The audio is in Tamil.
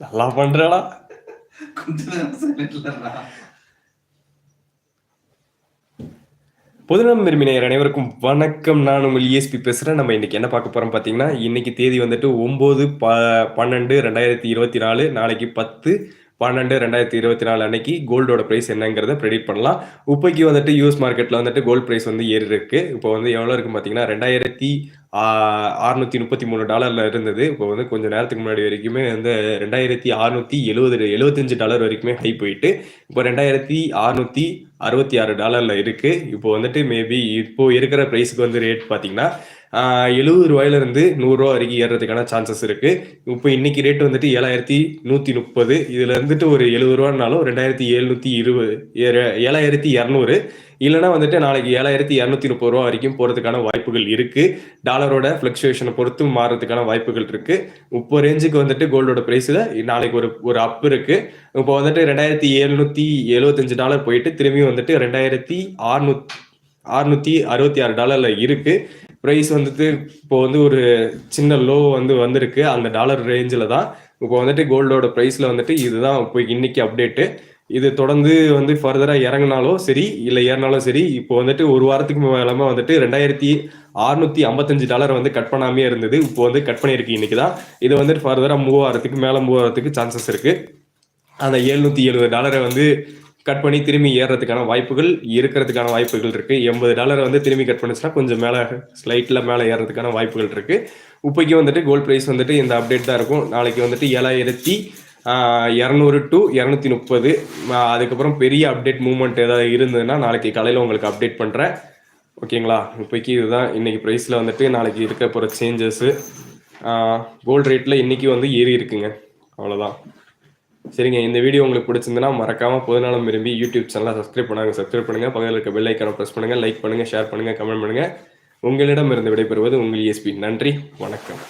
நல்லா பண்றடா. பொதுநலம் விரும்பினர் அனைவருக்கும் வணக்கம். நான் உங்கள் இஎஸ்பி பேசுகிறேன் நம்ம இன்னைக்கு என்ன பார்க்க போகிறோம் பார்த்தீங்கன்னா இன்னைக்கு தேதி வந்துட்டு ஒம்பது ப பன்னெண்டு ரெண்டாயிரத்தி இருபத்தி நாலு நாளைக்கு பத்து பன்னெண்டு ரெண்டாயிரத்தி இருபத்தி நாலு அன்னைக்கு கோல்டோட ப்ரைஸ் என்னங்கிறத ப்ரெடிக்ட் பண்ணலாம். இப்போக்கி வந்துட்டு யூஎஸ் மார்க்கெட்டில் வந்துட்டு கோல்டு ப்ரைஸ் வந்து ஏறி இருக்கு இப்போ வந்து எவ்வளோ இருக்கு பார்த்தீங்கன்னா ரெண்டாயிரத்தி அறுநூத்தி முப்பத்தி மூணு டாலர்ல இருந்தது. இப்போ வந்து கொஞ்சம் நேரத்துக்கு முன்னாடி வரைக்குமே வந்து ரெண்டாயிரத்தி அறுநூத்தி எழுபது எழுபத்தஞ்சு டாலர் வரைக்குமே ஹை போயிட்டு இப்போ ரெண்டாயிரத்தி அறுநூத்தி அறுபத்தி ஆறு டாலர்ல இருக்கு. இப்போ வந்துட்டு மேபி இப்போ இருக்கிற ப்ரைஸுக்கு வந்து ரேட் பார்த்தீங்கன்னா எழுபது ரூபாயில இருந்து நூறுரூவா வரைக்கும் ஏறுறதுக்கான சான்சஸ் இருக்கு. இப்போ இன்னைக்கு ரேட் வந்துட்டு ஏழாயிரத்தி நூத்தி முப்பது இதுல இருந்துட்டு ஒரு எழுபது ரூபானாலும் ரெண்டாயிரத்தி எழுநூத்தி இருபது ஏழாயிரத்தி இரநூறு இல்லைனா வந்துட்டு நாளைக்கு ஏழாயிரத்தி இரநூத்தி முப்பது ரூபா வரைக்கும் போறதுக்கான வாய்ப்புகள் இருக்கு. டாலரோட ஃபிளக்சுவேஷனை பொறுத்து மாறுறதுக்கான வாய்ப்புகள் இருக்கு. இப்போ ரேஞ்சுக்கு வந்துட்டு கோல்டோட பிரைஸ்ல நாளைக்கு ஒரு ஒரு அப் இருக்கு. இப்போ வந்துட்டு ரெண்டாயிரத்தி எழுநூத்தி எழுபத்தஞ்சு டாலர் போயிட்டு திரும்பியும் வந்துட்டு ரெண்டாயிரத்தி அறுநூத் அறுநூத்தி அறுபத்தி ஆறு டாலர்ல இருக்கு. ப்ரைஸ் வந்துட்டு இப்போ வந்து ஒரு சின்ன லோ வந்து வந்திருக்கு. அந்த டாலர் ரேஞ்சில் தான். இப்போ வந்துட்டு கோல்டோட ப்ரைஸில் வந்துட்டு இதுதான் இப்போ இன்னைக்கு அப்டேட்டு இது தொடர்ந்து வந்து ஃபர்தராக இறங்கினாலும் சரி இல்லை ஏறினாலும் சரி இப்போ வந்துட்டு ஒரு வாரத்துக்கு மேலாம வந்துட்டு ரெண்டாயிரத்தி அறுநூத்தி ஐம்பத்தஞ்சு டாலர் வந்து கட் பண்ணாமே இருந்தது. இப்போ வந்து கட் பண்ணியிருக்கு இன்னைக்கு தான். இது வந்துட்டு ஃபர்தராக மூவாயிரத்துக்கு மேலே மூவ் சான்சஸ் இருக்கு. அந்த எழுநூத்தி எழுபது டாலரை வந்து கட் பண்ணி திரும்பி ஏறுறதுக்கான வாய்ப்புகள் இருக்கிறதுக்கான வாய்ப்புகள் இருக்கு. எண்பது டாலரை வந்து திரும்பி கட் பண்ணுச்சுன்னா கொஞ்சம் மேலே ஸ்லைட்ல மேலே ஏறதுக்கான வாய்ப்புகள் இருக்கு. இப்போக்கி வந்துட்டு கோல்ட் ப்ரைஸ் வந்துட்டு இந்த அப்டேட் தான் இருக்கும். நாளைக்கு வந்துட்டு ஏழாயிரத்தி இரநூறு டு இரநூத்தி முப்பது. அதுக்கப்புறம் பெரிய அப்டேட் மூவ்மெண்ட் ஏதாவது இருந்ததுன்னா நாளைக்கு காலையில் உங்களுக்கு அப்டேட் பண்ணுறேன் ஓகேங்களா? இப்போக்கி இதுதான் இன்னைக்கு ப்ரைஸில் வந்துட்டு நாளைக்கு இருக்க போகிற சேஞ்சஸ்ஸு கோல்டு ரேட்டில் இன்றைக்கி வந்து ஏறி இருக்குங்க. அவ்வளோதான் சரிங்க இந்த வீடியோ உங்களுக்கு பிடிச்சிருந்தனா மறக்காமல் பொதுநலம் விரும்பி யூடியூப் சேனலாக சப்ஸ்கிரைப் பண்ணாங்க. சப்ஸ்கிரைப் பண்ணுங்கள் பக்கத்தில் இருக்க பெல் ப்ரெஸ் பண்ணுங்கள் லைக் பண்ணுங்கள் ஷேர் பண்ணுங்கள் கமெண்ட் பண்ணுங்கள் உங்களிடம் இருந்து விடைபெறுவது உங்கள் எஸ்பி நன்றி வணக்கம்.